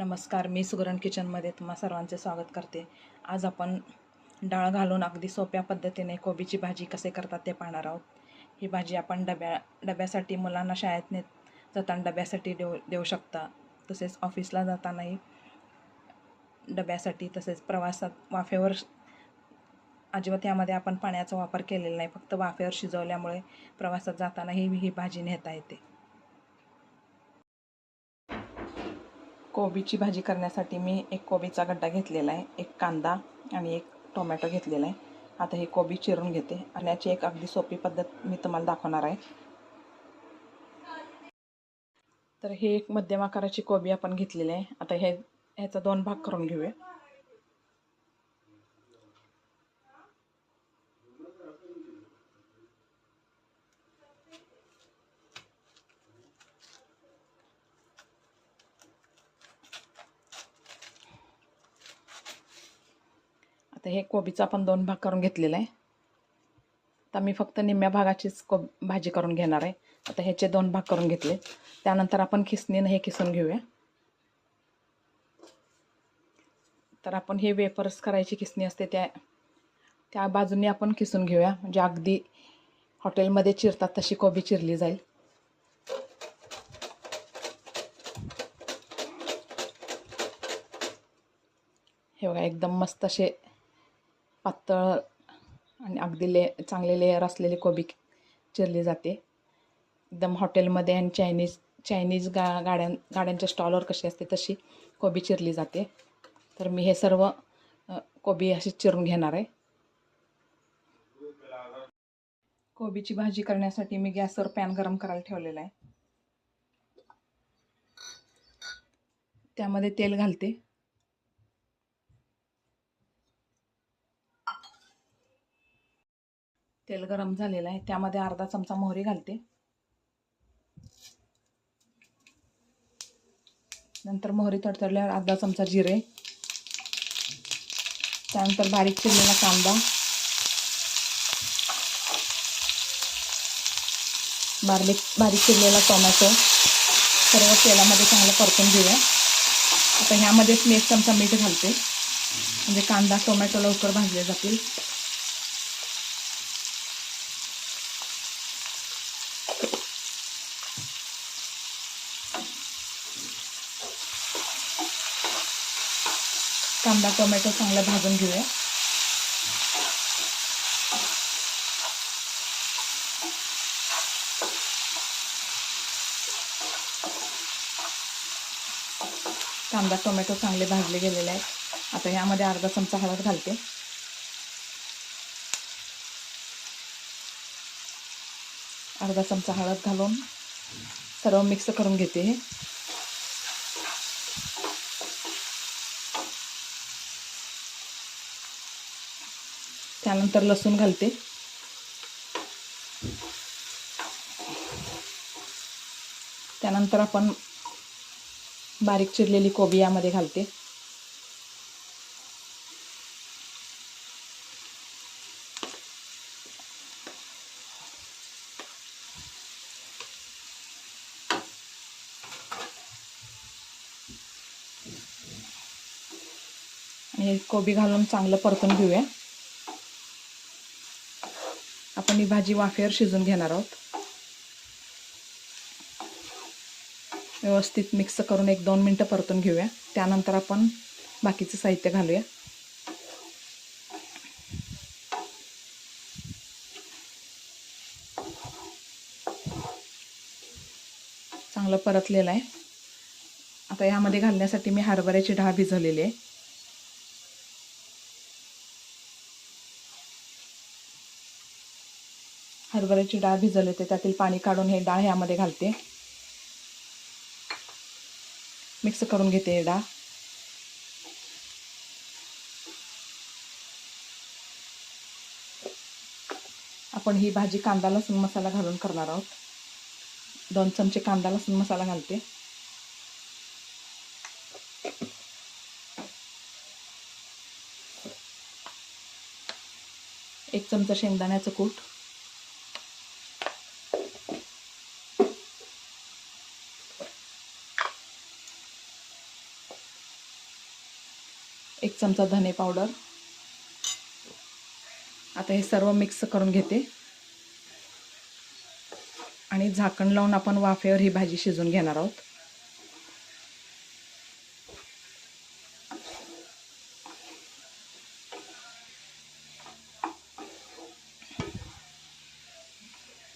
नमस्कार मी सुगरण किचनमध्ये तुम्हा सर्वांचे स्वागत करते. आज आपण डाळ घालून अगदी सोप्या पद्धतीने कोबीची भाजी कसे करतात ते पाहणार आहोत. ही भाजी आपण डब्या डब्यासाठी मुलांना शाळेत नेत जाताना डब्यासाठी देऊ देऊ शकता. तसेच ऑफिसला जातानाही डब्यासाठी तसेच प्रवासात वाफेवर अजिबात यामध्ये आपण पाण्याचा वापर केलेला नाही. फक्त वाफेवर शिजवल्यामुळे प्रवासात जातानाही ही भाजी नेता येते. कोबीची भाजी करण्यासाठी मी एक कोबीचा गड्डा घेतलेला आहे एक कांदा आणि एक टोमॅटो घेतलेला आहे. आता ही कोबी चिरून घेते आणि याची एक अगदी सोपी पद्धत मी तुम्हाला दाखवणार आहे. तर हे एक मध्यम आकाराची कोबी आपण घेतलेली आहे. आता हे ह्याचा दोन भाग करून घेऊया. तर हे कोबीचा आपण दोन भाग करून घेतलेला आहे. आता मी फक्त निम्म्या भागाचीच कोब भाजी करून घेणार आहे. आता ह्याचे दोन भाग करून घेतले. त्यानंतर आपण खिसणीनं हे किसून घेऊया. तर आपण हे वेफर्स करायची किसणी असते त्या त्या बाजूने आपण किसून घेऊया. म्हणजे अगदी हॉटेलमध्ये चिरतात तशी कोबी चिरली जाईल. हे बघा एकदम मस्त असे पातळ आणि अगदी ले चांगले लेअर असलेले कोबी चिरली जाते. एकदम हॉटेलमध्ये आणि चायनीज चायनीज गा गाड्यां गाड्यांच्या स्टॉलवर कशी असते तशी कोबी चिरली जाते. तर मी हे सर्व कोबी अशी चिरून घेणार आहे. कोबीची भाजी करण्यासाठी मी गॅसवर पॅन गरम करायला ठेवलेला आहे. त्यामध्ये तेल घालते. तेल गरम झालेलं आहे. त्यामध्ये अर्धा चमचा मोहरी घालते. नंतर मोहरी तडतडल्यावर अर्धा चमचा जिरे. त्यानंतर बारीक चिरलेला कांदा. बारीक बारीक चिरलेला टोमॅटो. सर्व तेलामध्ये चांगलं परतून घेऊया. आता ह्यामध्येच मी एक चमचा मीठ घालते. म्हणजे कांदा टोमॅटो लवकर भाजले जातील. कांदा टोमॅटो चांगला भाजून घेऊया. कांदा टोमॅटो चांगले भाजले गेलेले आहेत. आता यामध्ये अर्धा चमचा हळद घालते. अर्धा चमचा हळद घालून सर्व मिक्स करून घेते हे. त्यानंतर लसूण घालते. त्यानंतर आपण बारीक चिरलेली कोबी यामध्ये घालते. आणि कोबी घालून चांगलं परतून घेऊया. आणि भाजी वाफेवर शिजून घेणार आहोत. व्यवस्थित मिक्स करून एक दोन मिनटं परतून घेऊया. त्यानंतर आपण बाकीचं साहित्य घालूया. चांगलं परतलेलं आहे. आता यामध्ये घालण्यासाठी मी हरभऱ्याची डाळ भिजवलेली आहे. हरभऱ्याची डाळ भिजवली होते त्यातील पाणी काढून हे डाळ ह्यामध्ये घालते. मिक्स करून घेते हे डाळ. आपण ही भाजी कांदा लसूण मसाला घालून करणार आहोत. दोन चमचे कांदा लसूण मसाला घालते. एक चमचा शेंगदाण्याचं कूट. चमचा धने पावडर. आता हे सर्व मिक्स करून घेते. आणि झाकण लावून आपण वाफेवर ही भाजी शिजवून घेणार आहोत.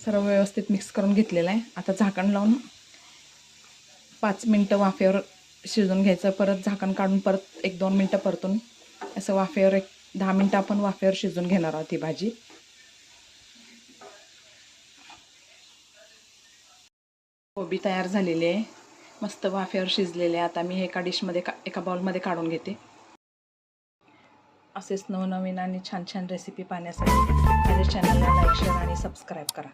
सर्व व्यवस्थित मिक्स करून घेतलेलं आहे. आता झाकण लावून पाच मिनटं वाफेवर शिजून घ्यायचं परत झाकण काढून परत एक दोन मिनटं परतून असं वाफेवर एक दहा मिनटं आपण वाफेवर शिजवून घेणार आहोत ही भाजी. कोबी तयार झालेली आहे. मस्त वाफेवर शिजलेले आहे. आता मी एका डिशमध्ये का एका बाउलमध्ये काढून घेते. असेच नवनवीन आणि छान छान रेसिपी पाहण्यासाठी माझ्या चॅनलला लाईक शेअर आणि सबस्क्राईब करा.